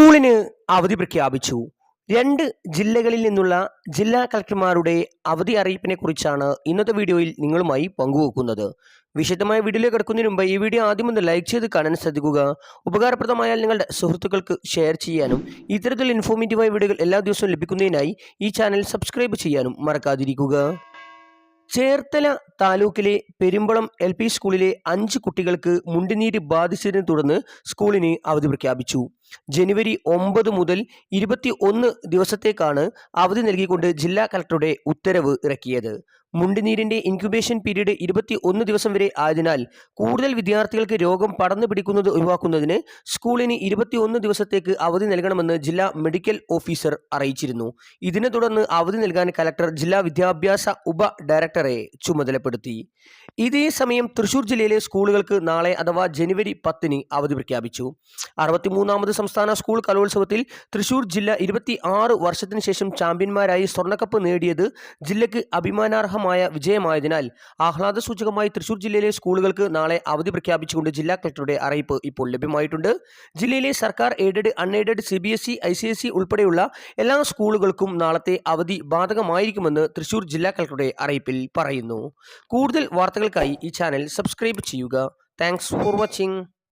സ്കൂളിന് അവധി പ്രഖ്യാപിച്ചു. രണ്ട് ജില്ലകളിൽ നിന്നുള്ള ജില്ലാ കളക്ടർമാരുടെ അവധി അറിയിപ്പിനെ കുറിച്ചാണ് ഇന്നത്തെ വീഡിയോയിൽ നിങ്ങളുമായി പങ്കുവെക്കുന്നത്. വിശദമായ വീഡിയോയിലേക്ക് കിടക്കുന്നതിന് മുമ്പ് ഈ വീഡിയോ ആദ്യം ഒന്ന് ലൈക്ക് ചെയ്ത് കാണാൻ ശ്രദ്ധിക്കുക. ഉപകാരപ്രദമായാൽ നിങ്ങളുടെ സുഹൃത്തുക്കൾക്ക് ഷെയർ ചെയ്യാനും ഇത്തരത്തിൽ ഇൻഫോർമേറ്റീവായ വീഡിയോകൾ എല്ലാ ദിവസവും ലഭിക്കുന്നതിനായി ഈ ചാനൽ സബ്സ്ക്രൈബ് ചെയ്യാനും മറക്കാതിരിക്കുക. ചേർത്തല താലൂക്കിലെ പെരുമ്പളം എൽ പി സ്കൂളിലെ അഞ്ച് കുട്ടികൾക്ക് മുണ്ടിനീര് ബാധിച്ചതിനെ തുടർന്ന് സ്കൂളിന് അവധി പ്രഖ്യാപിച്ചു. ജനുവരി ഒമ്പത് മുതൽ ഇരുപത്തി ഒന്ന് ദിവസത്തേക്കാണ് അവധി നൽകിക്കൊണ്ട് ജില്ലാ കളക്ടറുടെ ഉത്തരവ് ഇറക്കിയത്. മുണ്ടിനീരിന്റെ ഇൻക്യുബേഷൻ പീരീഡ് ഇരുപത്തി ഒന്ന് ദിവസം വരെ ആയതിനാൽ കൂടുതൽ വിദ്യാർത്ഥികൾക്ക് രോഗം പടർന്നു പിടിക്കുന്നത് ഒഴിവാക്കുന്നതിന് സ്കൂളിന് ഇരുപത്തിയൊന്ന് ദിവസത്തേക്ക് അവധി നൽകണമെന്ന് ജില്ലാ മെഡിക്കൽ ഓഫീസർ അറിയിച്ചിരുന്നു. ഇതിനെ തുടർന്ന് അവധി നൽകാൻ കലക്ടർ ജില്ലാ വിദ്യാഭ്യാസ ഉപ ഡയറക്ടറെ ചുമതലപ്പെടുത്തി. ഇതേ സമയം തൃശൂർ ജില്ലയിലെ സ്കൂളുകൾക്ക് നാളെ അഥവാ ജനുവരി പത്തിന് അവധി പ്രഖ്യാപിച്ചു. അറുപത്തിമൂന്നാമത് സംസ്ഥാന സ്കൂൾ കലോത്സവത്തിൽ തൃശൂർ ജില്ല ഇരുപത്തി ആറ് വർഷത്തിന് ശേഷം ചാമ്പ്യന്മാരായി സ്വർണക്കപ്പ് നേടിയത് ജില്ലയ്ക്ക് അഭിമാനാർഹമായ വിജയമായതിനാൽ ആഹ്ലാദ സൂചകമായി തൃശൂർ ജില്ലയിലെ സ്കൂളുകൾക്ക് നാളെ അവധി പ്രഖ്യാപിച്ചുകൊണ്ട് ജില്ലാ കളക്ടറുടെ അറിയിപ്പ് ഇപ്പോൾ ലഭ്യമായിട്ടുണ്ട്. ജില്ലയിലെ സർക്കാർ aided unaided C B S E I C S E ഉൾപ്പെടെയുള്ള എല്ലാ സ്കൂളുകൾക്കും നാളത്തെ അവധി ബാധകമായിരിക്കുമെന്ന് തൃശൂർ ജില്ലാ കളക്ടറുടെ അറിയിപ്പിൽ പറയുന്നു. കൂടുതൽ വാർത്തകൾക്കായി ഈ ചാനൽ സബ്സ്ക്രൈബ് ചെയ്യുക. Thanks for watching